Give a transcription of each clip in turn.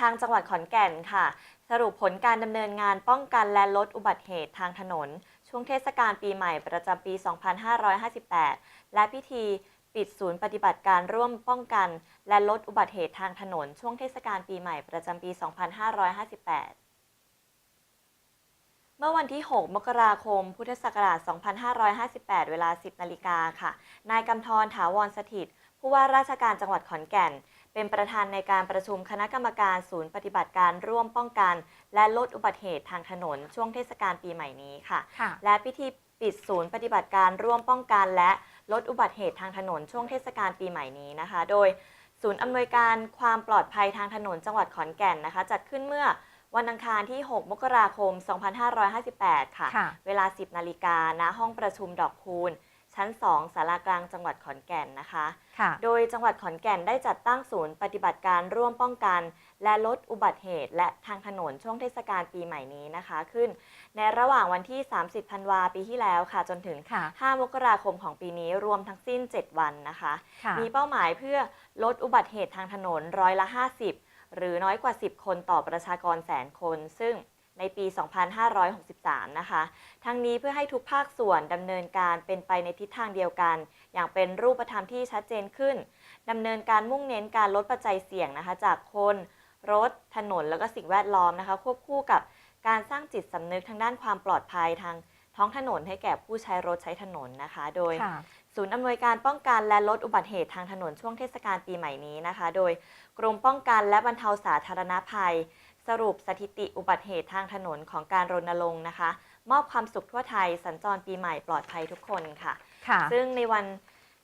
ทางจังหวัดขอนแก่นค่ะ สรุปผลการดำเนินงานป้องกันและลดอุบัติเหตุทางถนน ช่วงเทศกาลปีใหม่ประจำปี 2558 และพิธีปิดศูนย์ปฏิบัติการร่วมป้องกัน และลดอุบัติเหตุทางถนน ช่วงเทศกาลปีใหม่ประจำปี 2558เมื่อวันที่ 6 มกราคม พุทธศักราช 2558 เวลา 10 นาฬิกาค่ะ นายกำธรถาวรสถิต ผู้ว่าราชการจังหวัดขอนแก่น เป็นประธานในการประชุมคณะกรรมการศูนย์ปฏิบัติการร่วมป้องกัน และลดอุบัติเหตุทางถนนช่วงเทศกาลปีใหม่นี้ค่ะ ค่ะ และพิธีปิดศูนย์ปฏิบัติการร่วมป้องกัน และลดอุบัติเหตุทางถนนช่วงเทศกาลปีใหม่นี้นะคะ โดยศูนย์อำนวยการความปลอดภัยทางถนนจังหวัดขอนแก่นนะคะ จัดขึ้นเมื่อวันอังคารที่ 6 มกราคม 2558 ค่ะ ค่ะ เวลา 10 นาฬิกาณห้องประชุมดอกคูณ ชั้น 2 สารากลางจังหวัดขอนแก่นนะคะ ค่ะ โดยจังหวัดขอนแก่นได้จัดตั้งศูนย์ปฏิบัติการร่วมป้องกัน และลดอุบัติเหตุ และทางถนนช่วงเทศกาลปีใหม่นี้นะคะ ขึ้น ในระหว่างวันที่ 30 ธันวาปีที่แล้วค่ะ จนถึง ค่ะ 5 มกราคมของปีนี้รวมทั้งสิ้น 7 วันนะคะ ค่ะ มีเป้าหมายเพื่อลดอุบัติเหตุทางถนนร้อยละ 50 หรือน้อยกว่า 10 คนต่อประชากรแสนคน ซึ่ง ในปี 2563 นะคะ ทั้งนี้เพื่อให้ทุกภาคส่วนดำเนินการเป็นไปในทิศทางเดียวกัน อย่างเป็นรูปธรรมที่ชัดเจนขึ้นดำเนินการมุ่งเน้นการลดปัจจัยเสี่ยงนะคะ จากคน รถ ถนน แล้วก็สิ่งแวดล้อมนะคะ ควบคู่กับการสร้างจิตสำนึกทางด้านความปลอดภัยทางท้องถนนให้แก่ผู้ใช้รถใช้ถนนนะคะ โดยค่ะศูนย์อำนวยการป้องกันและลดอุบัติเหตุทางถนนช่วงเทศกาลปีใหม่นี้นะคะ โดยกรมป้องกันและบรรเทาสาธารณภัย สรุปสถิติอุบัติเหตุทางถนนของการรณรงค์นะคะ มอบความสุขทั่วไทยสัญจรปีใหม่ปลอดภัยทุกคนค่ะ ค่ะ ซึ่งในวัน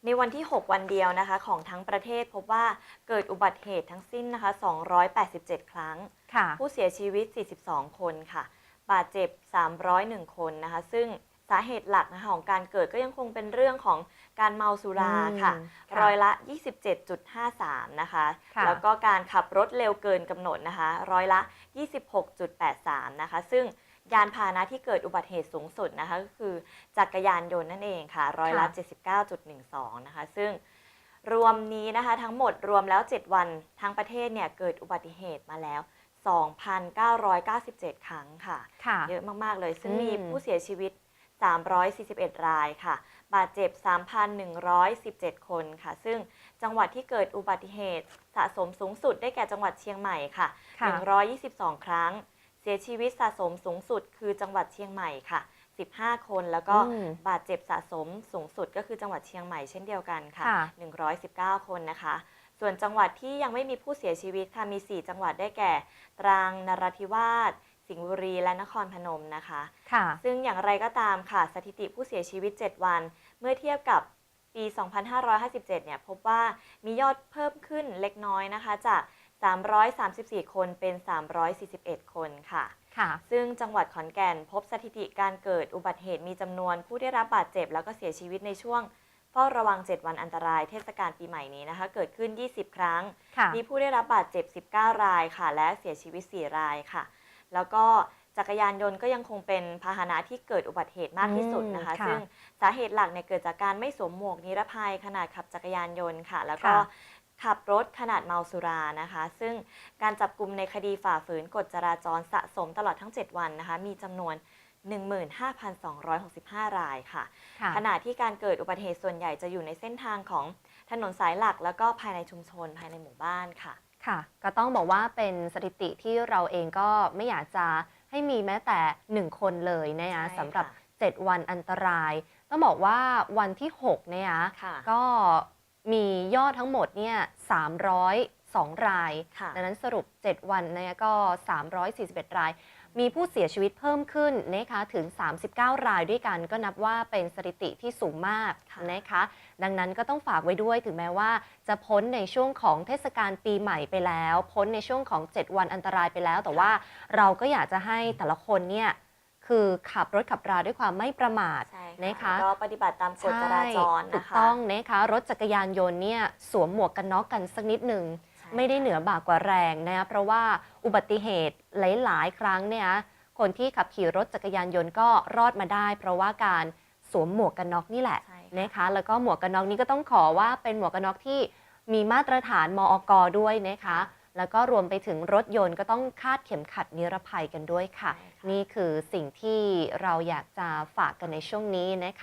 ในวันที่ 6 วันเดียวนะคะ ของทั้งประเทศพบว่าเกิดอุบัติเหตุทั้งสิ้นนะคะ 287 ครั้ง ค่ะ ผู้เสียชีวิต 42 คนค่ะ บาดเจ็บ 301 คนนะคะ ซึ่ง สาเหตุหลักนะคะของการเกิดก็ยังคงเป็นเรื่องของการเมาสุราค่ะอืมค่ะร้อยละ 27.53 นะคะ ค่ะ แล้วก็การขับรถเร็วเกินกำหนดนะคะ ร้อยละ 26.83 นะคะ ซึ่งยานพาหนะที่เกิดอุบัติเหตุสูงสุดนะคะก็คือจักรยานยนต์นั่นเองค่ะ ร้อยละ 79.12 นะคะ ซึ่งรวมนี้นะคะทั้งหมดรวมแล้ว 7 วันทั้งประเทศเนี่ยเกิดอุบัติเหตุมาแล้ว 2,997 ครั้งค่ะ ค่ะ เยอะมาก ๆ เลย ซึ่งอืมมีผู้เสียชีวิต 341 รายค่ะ บาดเจ็บ 3,117 คนค่ะ ซึ่งจังหวัดที่เกิดอุบัติเหตุสะสมสูงสุดได้แก่จังหวัดเชียงใหม่ค่ะค่ะ122 ครั้ง เสียชีวิตสะสมสูงสุดคือจังหวัดเชียงใหม่ค่ะ 15 คน แล้วก็อืมบาดเจ็บสะสมสูงสุดก็คือจังหวัดเชียงใหม่เช่นเดียวกันค่ะค่ะ 119 คนนะคะ ส่วนจังหวัดที่ยังไม่มีผู้เสียชีวิตค่ะ มี 4 จังหวัดได้แก่ ตรัง นราธิวาส สิงห์บุรีและนครพนมนะคะ ค่ะ ซึ่งอย่างไรก็ตามค่ะสถิติผู้เสียชีวิต 7 วัน เมื่อเทียบกับปี 2557 เนี่ย พบว่ามียอดเพิ่มขึ้นเล็กน้อยนะคะจาก 334 คนเป็น 341 คนค่ะ ค่ะ ซึ่งจังหวัดขอนแก่นพบสถิติการเกิดอุบัติเหตุมีจำนวนผู้ได้รับบาดเจ็บ แล้วก็เสียชีวิตในช่วงเฝ้าระวัง 7 วันอันตรายเทศกาลปีใหม่นี้นะคะ เกิดขึ้น 20 ครั้ง ค่ะ มีผู้ได้รับบาดเจ็บ 19 รายค่ะ และเสียชีวิต 4 รายค่ะ แล้วก็จักรยานยนต์ก็ยังคงเป็นพาหนะที่เกิดอุบัติเหตุมากที่สุดนะคะอืมค่ะซึ่งสาเหตุหลักเนี่ยเกิดจากการไม่สวมหมวกนิรภัยขณะขับจักรยานยนต์ค่ะ แล้วก็ค่ะขับรถขนาดเมาสุรานะคะ ซึ่งการจับกลุ่มในคดีฝ่าฝืนกฎจราจรสะสมตลอดทั้ง 7 วันนะคะ มีจำนวน 15,265 รายค่ะค่ะ ขณะที่การเกิดอุบัติเหตุส่วนใหญ่จะอยู่ในเส้นทางของถนนสายหลัก แล้วก็ภายในชุมชนภายในหมู่บ้านค่ะ ค่ะ ก็ต้องบอกว่าเป็นสถิติที่เราเองก็ไม่อยากจะให้มีแม้แต่หนึ่งคนเลยนะใช่คะค่ะสำหรับ 7 วันอันตราย ต้องบอกว่าวันที่6เนี่ยค่ะก็มียอดทั้งหมดเนี่ย302 ราย ค่ะ ดังนั้นสรุป 7 วันเนี่ยก็ 341 ราย มีผู้เสียชีวิตเพิ่มขึ้นนะคะถึง 39 รายด้วยกัน ก็นับว่าเป็นสถิติที่สูงมากค่ะนะคะ ดังนั้นก็ต้องฝากไว้ด้วยถึงแม้ว่าจะพ้นในช่วงของเทศกาลปีใหม่ไปแล้ว พ้นในช่วงของ 7 วันอันตรายไปแล้ว แต่ว่าเราก็อยากจะให้แต่ละคนเนี่ยคือขับรถขับราด้วยความไม่ประมาทใช่นะคะก็ปฏิบัติตามกฎจราจรถูนะกคะต้องนะคะรถจักรยานยนต์เนี่ยสวมหมวกกันน็อกกันสักนิดหนึ่งใช่ ไม่ได้เหนือบากกว่าแรงนะคะเพราะว่าอุบัติเหตุหลาย ๆ ครั้งเนี่ยคนที่ขับขี่รถจักรยานยนต์ก็รอดมาได้ เพราะว่าการสวมหมวกกันน็อกนี่แหละใช่ค่ะนะคะแล้วก็หมวกกันน็อกนี้ก็ต้องขอว่าเป็นหมวกกันน็อกที่มีมาตรฐานมอกด้วยนะคะแล้วก็รวมไปถึงรถยนต์ก็ต้องคาดเข็มขัดนิรภัยกันด้วยค่ะใช่ค่ะนี่คือสิ่งที่เราอยากจะฝากกันในช่วงนี้นะคะ